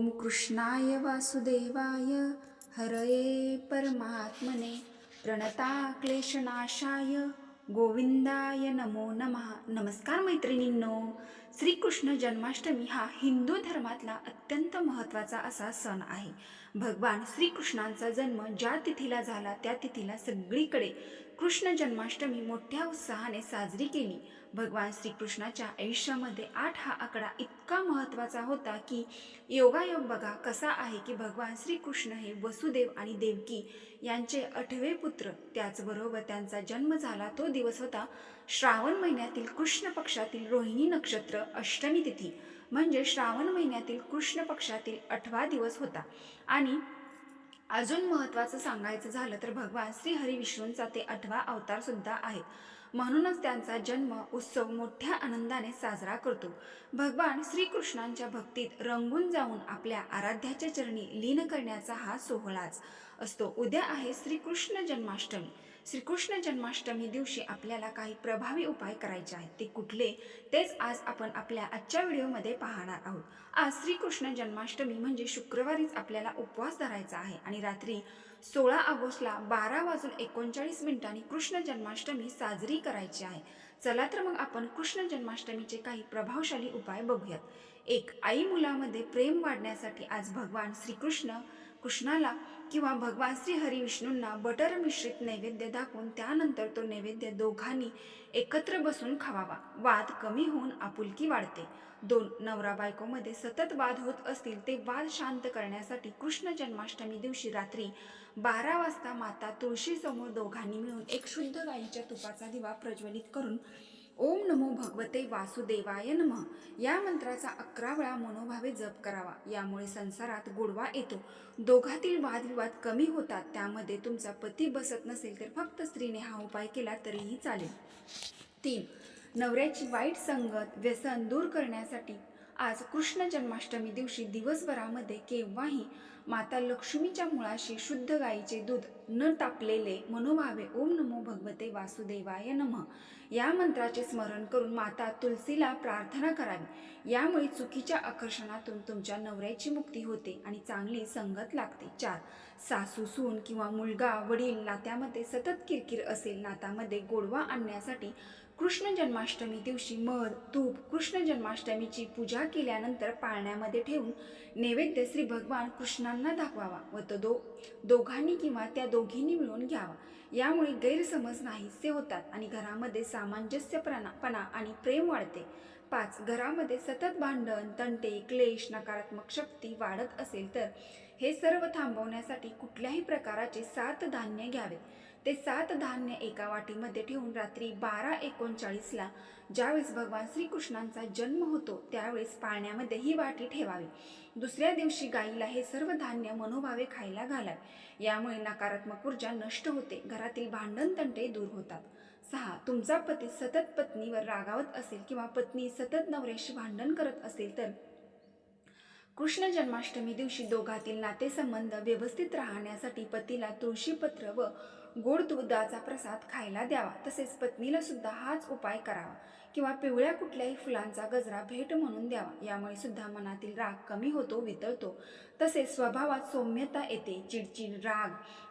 ओम कृष्णाय वासुदेवाय. हरये परमात्मने प्रणता क्लेशनाशाय गोविंदाय नमो नमः. नमस्कार मैत्रिणींनो. श्रीकृष्ण जन्माष्टमी हा हिंदू धर्मातला अत्यंत महत्त्वाचा असा सण आहे. भगवान श्रीकृष्णांचा जन्म ज्या तिथीला झाला त्या तिथीला सगळीकडे कृष्ण जन्माष्टमी मोठ्या उत्साहाने साजरी केली. भगवान श्रीकृष्णाच्या आयुष्यामध्ये आठ हा आकडा इतका महत्त्वाचा होता की योगायोग बघा कसा आहे की भगवान श्रीकृष्ण हे वसुदेव आणि देवकी यांचे आठवे पुत्र. त्याचबरोबर त्यांचा जन्म झाला तो दिवस होता श्रावण महिन्यातील कृष्ण पक्षातील रोहिणी नक्षत्र. अष्टमी तिथी म्हणजे श्रावण महिन्यातील कृष्ण पक्षातील आठवा दिवस होता. आणि अजून महत्त्वाचं सांगायचं झालं तर भगवान श्री हरी विष्णूंचा ते आठवा अवतार सुद्धा आहेत. म्हणूनच त्यांचा जन्म उत्सव मोठ्या आनंदाने साजरा करतो. भगवान श्रीकृष्णांच्या भक्तीत रंगून जाऊन आपल्या आराध्याच्या चरणी लीन करण्याचा हा सोहळाच असतो. उद्या आहे श्रीकृष्ण जन्माष्टमी. श्रीकृष्ण जन्माष्टमी दिवशी आपल्याला काही प्रभावी उपाय करायचे आहेत. ते कुठले? तेच आज आपण आपल्या आजच्या व्हिडिओमध्ये पाहणार आहोत. आज श्रीकृष्ण जन्माष्टमी म्हणजे शुक्रवारीच आपल्याला उपवास धरायचा आहे आणि रात्री सोळा ऑगस्टला बारा वाजून एकोणचाळीस मिनिटांनी कृष्ण जन्माष्टमी साजरी करायची आहे. चला तर मग आपण कृष्ण जन्माष्टमीचे काही प्रभावशाली उपाय बघूयात. एक आई मुलामध्ये प्रेम वाढण्यासाठी आज भगवान श्रीकृष्ण कृष्णाला किंवा भगवान श्री हरी विष्णूंना बटर मिश्रित नैवेद्य दाखवून त्यानंतर तो नैवेद्य दोघांनी एकत्र बसून खावावा. वाद कमी होऊन आपुलकी वाढते. दोन नवरा बायकोमध्ये सतत वाद होत असतील ते वाद शांत करण्यासाठी कृष्ण जन्माष्टमी दिवशी रात्री बारा वाजता माता तुळशीसमोर दोघांनी मिळून एक शुद्ध गाईच्या तुपाचा दिवा प्रज्वलित करून ओम नमो भगवते वासुदेवाय नमः. या मंत्राचा अकरा वेळा मनोभावे जप करावा. यामुळे संसारात गोडवा येतो. दोघातील वादविवाद कमी होतात. त्यामध्ये तुमचा पती बसत नसेल तर फक्त स्त्रीने हा उपाय केला तरीही चालेल. तीन. नवऱ्याची वाईट संगत व्यसन दूर करण्यासाठी आज कृष्ण जन्माष्टमी दिवशी दिवसभरामध्ये केव्हाही माता लक्ष्मीच्या मुळाशी शुद्ध गाईचे दूध न तापलेले मनोभावे ओम नमो भगवते वासुदेवाय नमः. या मंत्राचे स्मरण करून माता तुलसीला प्रार्थना करावी. यामुळे चुकीच्या आकर्षणातून तुमच्या नवऱ्याची मुक्ती होते आणि चांगली संगत लागते. चार. सासू सून किंवा मुलगा वडील नात्यामध्ये सतत किरकिर असेल नातामध्ये गोडवा आणण्यासाठी कृष्ण जन्माष्टमी दिवशी मध तूप कृष्ण जन्माष्टमीची पूजा केल्यानंतर पाळण्यामध्ये ठेवून नैवेद्य श्री भगवान कृष्णांना दाखवावा व तो दो दोघांनी किंवा त्या दोघींनी मिळून घ्यावा. यामुळे गैरसमज नाहीसे होतात आणि घरामध्ये सामंजस्य प्रणापणा आणि प्रेम वाढते. पाच घरामध्ये सतत भांडण तंटे क्लेश नकारात्मक शक्ती वाढत असेल तर हे सर्व थांबवण्यासाठी कुठल्याही प्रकाराचे सात धान्य घ्यावे. ते सात धान्य एका वाटीमध्ये ठेवून रात्री बारा एकोणचाळीसला ज्यावेळेस भगवान श्रीकृष्णांचा जन्म होतो त्यावेळेस पाळण्यामध्ये ही वाटी ठेवावी. दुसऱ्या दिवशी गाईला हे सर्व धान्य मनोभावे खायला घालावे. यामुळे नकारात्मक ऊर्जा नष्ट होते घरातील भांडण तंटे दूर होतात. सहा तुमचा पती सतत पत्नीवर रागावत असेल किंवा पत्नी सतत नवऱ्याशी भांडण करत असेल तर कृष्ण जन्माष्टमी दिवशी दोघातील नातेसंबंध व्यवस्थित राहण्यासाठी पतीला तुळशीपत्र व गोड दुधाचा प्रसाद खायला द्यावा. तसेच पत्नीला सुद्धा हाच उपाय करावा किंवा पिवळ्या कुठल्याही फुलांचा गजरा भेट म्हणून द्यावा. यामुळे सुद्धा मनातील राग कमी होतो वितळतो. तसेच स्वभावात सौम्यता येते चिडचिड राग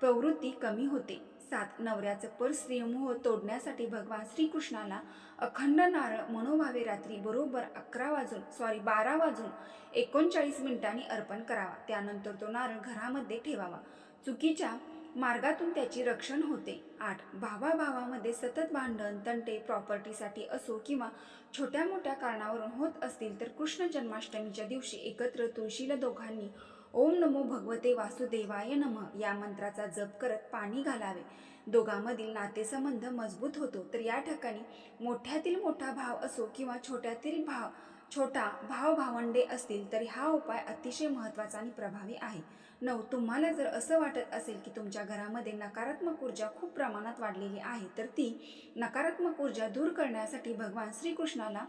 प्रवृत्ती कमी होते. सात नवऱ्याचं परस्त्रीमोह तोडण्यासाठी भगवान श्रीकृष्णाला अखंड नारळ मनोभावे रात्री बरोबर अकरा वाजून सॉरी बारा वाजून एकोणचाळीस मिनिटांनी अर्पण करावा. त्यानंतर तो नारळ घरामध्ये ठेवावा. चुकीच्या मार्गातून त्याची रक्षण होते. आठ भावाभावामध्ये सतत भांडण तंटे प्रॉपर्टीसाठी असो किंवा छोट्या मोठ्या कारणावरून होत असतील तर कृष्ण जन्माष्टमीच्या दिवशी एकत्र तुळशीला दोघांनी ओम नमो भगवते वासुदेवाय नमः. या मंत्राचा जप करत पाणी घालावे. दोघांमधील नातेसंबंध मजबूत होतो तर या ठिकाणी मोठ्यातील मोठा भाव असो किंवा छोट्यातील भाव छोटा भाव भावंडे असतील तरी हा उपाय अतिशय महत्त्वाचा आणि प्रभावी आहे. नऊ तुम्हाला जर असं वाटत असेल की तुमच्या घरामध्ये नकारात्मक ऊर्जा खूप प्रमाणात वाढलेली आहे तर ती नकारात्मक ऊर्जा दूर करण्यासाठी भगवान श्रीकृष्णाला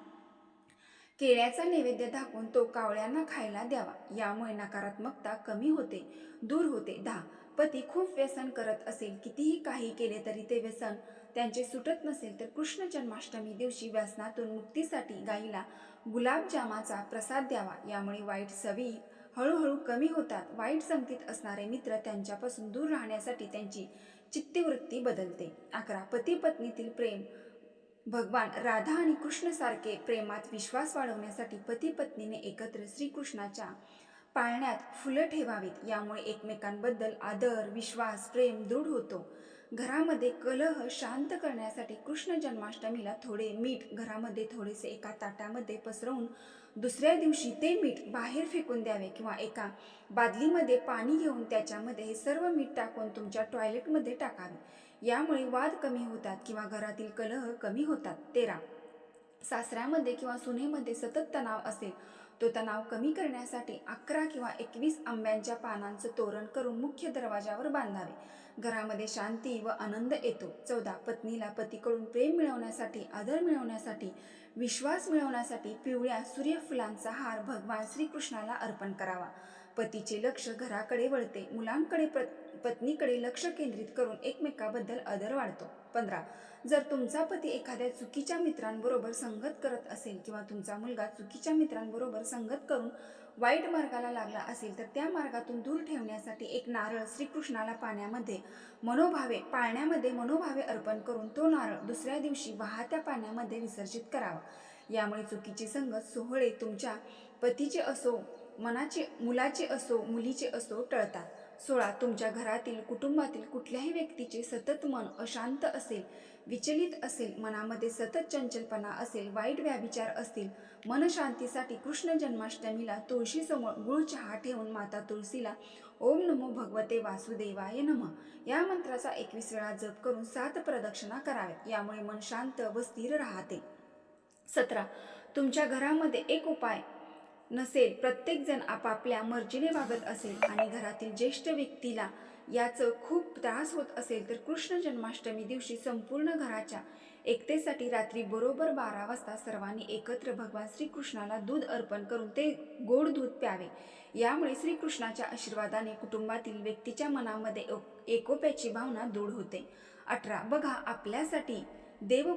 केळ्याचा नैवेद्य दाखवून तो कावळ्यांना खायला द्यावा. यामुळे नकारात्मकता कमी होते दूर होते. दहा. पती खूप व्यसन करत असेल कितीही काही केले तरी ते व्यसन त्यांचे सुटत नसेल तर कृष्ण जन्माष्टमी दिवशी व्यसनातून मुक्तीसाठी गाईला गुलाबजामाचा प्रसाद द्यावा. यामुळे वाईट सवी हळूहळू कमी होतात. वाईट संगतीत असणारे मित्र त्यांच्यापासून दूर राहण्यासाठी त्यांची चित्तवृत्ती बदलते. अकरा. पती पत्नीतील प्रेम भगवान राधा आणि कृष्ण सारखे प्रेमात विश्वास वाढवण्यासाठी पती पत्नीने एकत्र श्रीकृष्णाच्या पाळण्यात फुलं ठेवावीत. यामुळे एकमेकांबद्दल आदर विश्वास प्रेम दृढ होतो. घरामध्ये कलह शांत करण्यासाठी कृष्ण जन्माष्टमीला थोडे मीठ घरामध्ये थोडेसे एका ताटामध्ये पसरवून दुसऱ्या दिवशी ते मीठ बाहेर फेकून द्यावे किंवा एका बादलीमध्ये पाणी घेऊन त्याच्यामध्ये हे सर्व मीठ टाकून तुमच्या टॉयलेटमध्ये टाकावे. यामुळे वाद कमी होतात किंवा घरातील कलह कमी होतात. तेरा. सासऱ्यामध्ये किंवा सुनेमध्ये सतत तणाव असेल तो तणाव कमी करण्यासाठी अकरा किंवा एकवीस आंब्यांच्या पानांचं तोरण करून मुख्य दरवाजावर बांधावे. घरामध्ये शांती व आनंद येतो. चौदा. पत्नीला पतीकडून प्रेम मिळवण्यासाठी आदर मिळवण्यासाठी विश्वास मिळवण्यासाठी पिवळ्या सूर्यफुलांचा हार भगवान श्रीकृष्णाला अर्पण करावा. पतीचे लक्ष घराकडे वळते. मुलांकडे प्र पत्नीकडे लक्ष केंद्रित करून एकमेकाबद्दल आदर वाढतो. पंधरा जर तुमचा पती एखाद्या चुकीच्या मित्रांबरोबर संगत करत असेल किंवा तुमचा मुलगा चुकीच्या मित्रांबरोबर संगत करून वाईट मार्गाला लागला असेल तर त्या मार्गातून दूर ठेवण्यासाठी एक नारळ श्रीकृष्णाला पाण्यामध्ये मनोभावे पाळण्यामध्ये मनोभावे अर्पण करून तो नारळ दुसऱ्या दिवशी वाहत्या पाण्यामध्ये विसर्जित करावा. यामुळे चुकीची संगत सोहळे तुमच्या पतीचे असो मनाचे मुलाचे असो मुलीचे असो टळतात. सोळा तुमच्या घरातील कुटुंबातील कुठल्याही व्यक्तीचे सतत मन अशांत असेल विचलित असेल मनामध्ये सतत चंचलपणा असेल वाईट व्याविचार असतील मनशांतीसाठी कृष्ण जन्माष्टमीला तुळशीसमोर गुळ चहा ठेवून माता तुळशीला ओम नमो भगवते वासुदेवाय नम. या मंत्राचा एकवीस वेळा जप करून सात प्रदक्षिणा कराव्यात. यामुळे मन शांत व स्थिर राहते. सतरा. तुमच्या घरामध्ये एक उपाय नसेल प्रत्येकजण आपापल्या मर्जीने वागत असेल आणि घरातील ज्येष्ठ व्यक्तीला याचं खूप त्रास होत असेल तर कृष्ण जन्माष्टमी दिवशी संपूर्ण घराच्या एकतेसाठी रात्री बरोबर बारा वाजता सर्वांनी एकत्र भगवान श्रीकृष्णाला दूध अर्पण करून ते गोड दूध प्यावे. यामुळे श्रीकृष्णाच्या आशीर्वादाने कुटुंबातील व्यक्तीच्या मनामध्ये एकोप्याची भावना दूर होते. अठरा बघा आपल्यासाठी देव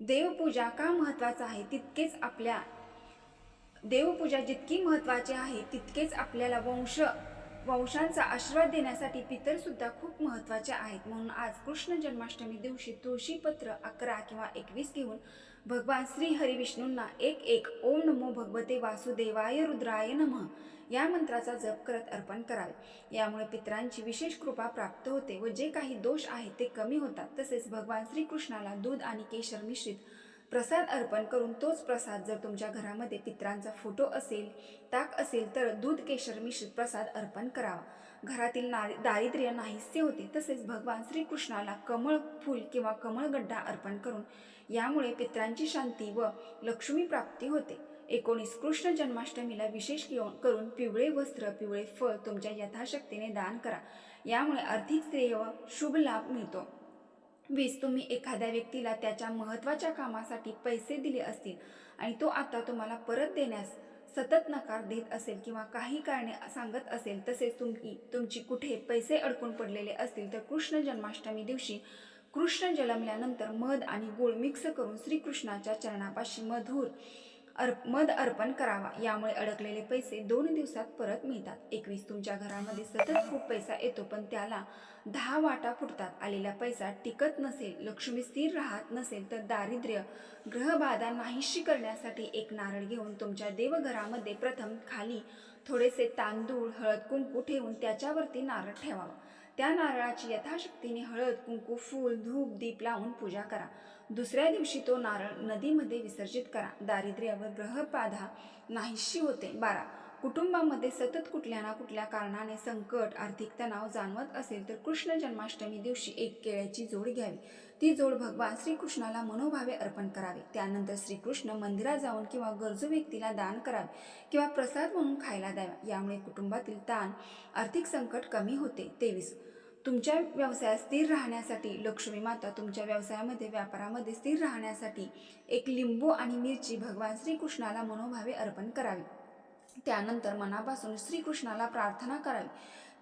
देवपूजा का महत्त्वाचा आहे? तितकेच आपल्या देवपूजा जितकी महत्त्वाची आहे तितकेच आपल्याला वंश वंशांचा आशीर्वाद देण्यासाठी पितर सुद्धा खूप महत्त्वाचे आहेत. म्हणून आज कृष्ण जन्माष्टमी दिवशी तुळशीपत्र अकरा किंवा एकवीस घेऊन भगवान श्री हरिविष्णूंना एक एक ओम नमो भगवते वासुदेवाय रुद्राय नमः या मंत्राचा जप करत अर्पण करावे. यामुळे पितरांची विशेष कृपा प्राप्त होते व जे काही दोष आहेत ते कमी होतात. तसेच भगवान श्रीकृष्णाला दूध आणि केशर मिश्रित प्रसाद अर्पण करून तोच प्रसाद जर तुमच्या घरामध्ये पित्रांचा फोटो असेल ताक असेल तर दूध केशर मिश्रित प्रसाद अर्पण करावा. घरातील नारी दारिद्र्य नाहीसे होते तसेच भगवान श्रीकृष्णाला कमळ फूल किंवा कमळगड्डा अर्पण करून यामुळे पित्रांची शांती व लक्ष्मी प्राप्ती होते. एकोणीस कृष्ण जन्माष्टमीला विशेष करून पिवळे वस्त्र पिवळे फळ तुमच्या यथाशक्तीने दान करा. यामुळे आर्थिक श्रेय व शुभ लाभ मिळतो. वीस तुम्ही एखाद्या व्यक्तीला त्याच्या महत्त्वाच्या कामासाठी पैसे दिले असतील आणि तो आता तुम्हाला परत देण्यास सतत नकार देत असेल किंवा काही कारणे सांगत असेल तसेच तुम्ही तुमची कुठे पैसे अडकून पडलेले असतील तर कृष्ण जन्माष्टमी दिवशी कृष्ण जन्मल्यानंतर मध आणि गुळ मिक्स करून श्रीकृष्णाच्या चरणापाशी मधुर अर्प मध अर्पण करावा. यामुळे अडकलेले पैसे दोन दिवसात परत मिळतात. एकवीस तुमच्या घरामध्ये सतत खूप पैसा येतो पण त्याला दहा वाटा फुटतात. आलेला पैसा टिकत नसेल लक्ष्मी स्थिर राहत नसेल तर दारिद्र्य ग्रहबाधा नाहीशी करण्यासाठी एक नारळ घेऊन तुमच्या देवघरामध्ये प्रथम खाली थोडेसे तांदूळ हळद कुंकू ठेवून त्याच्यावरती नारळ ठेवावा. त्या नारळाची यथाशक्तीने हळद कुंकू फूल धूप दीप लावून पूजा करा. दुसऱ्या दिवशी तो नारळ नदीमध्ये विसर्जित करा. दारिद्र्य व ग्रहबाधा नाहीशी होते. बारा. कुटुंबामध्ये सतत कुठल्या ना कुठल्या कारणाने संकट आर्थिक तणाव जाणवत असेल तर कृष्ण जन्माष्टमी दिवशी एक केळ्याची जोड घ्यावी. ती जोड भगवान श्रीकृष्णाला मनोभावे अर्पण करावे. त्यानंतर श्रीकृष्ण मंदिरात जाऊन किंवा गरजू व्यक्तीला दान करावे किंवा प्रसाद म्हणून खायला द्यावा. यामुळे कुटुंबातील ताण आर्थिक संकट कमी होते. तेवीस. तुमच्या व्यवसायात स्थिर राहण्यासाठी लक्ष्मी माता तुमच्या व्यवसायामध्ये व्यापारामध्ये स्थिर राहण्यासाठी एक लिंबू आणि मिरची भगवान श्रीकृष्णाला मनोभावे अर्पण करावी. त्यानंतर मनापासून श्रीकृष्णाला प्रार्थना करावी.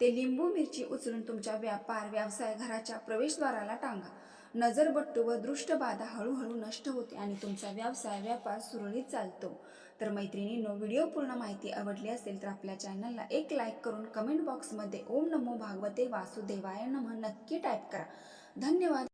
ते लिंबू मिरची उचलून तुमच्या व्यापार व्यवसाय घराच्या प्रवेशद्वाराला टांगा. नजरबट्टू व दृष्टबाधा हळूहळू नष्ट होते आणि तुमचा व्यवसाय व्यापार सुरळीत चालतो. तर मैत्रिणींनो व्हिडिओ पूर्ण माहिती आवडली असेल तर आपल्या चॅनलला एक लाईक करून कमेंट बॉक्समध्ये ओम नमो भागवते वासुदेवाय नम नक्की टाईप करा. धन्यवाद.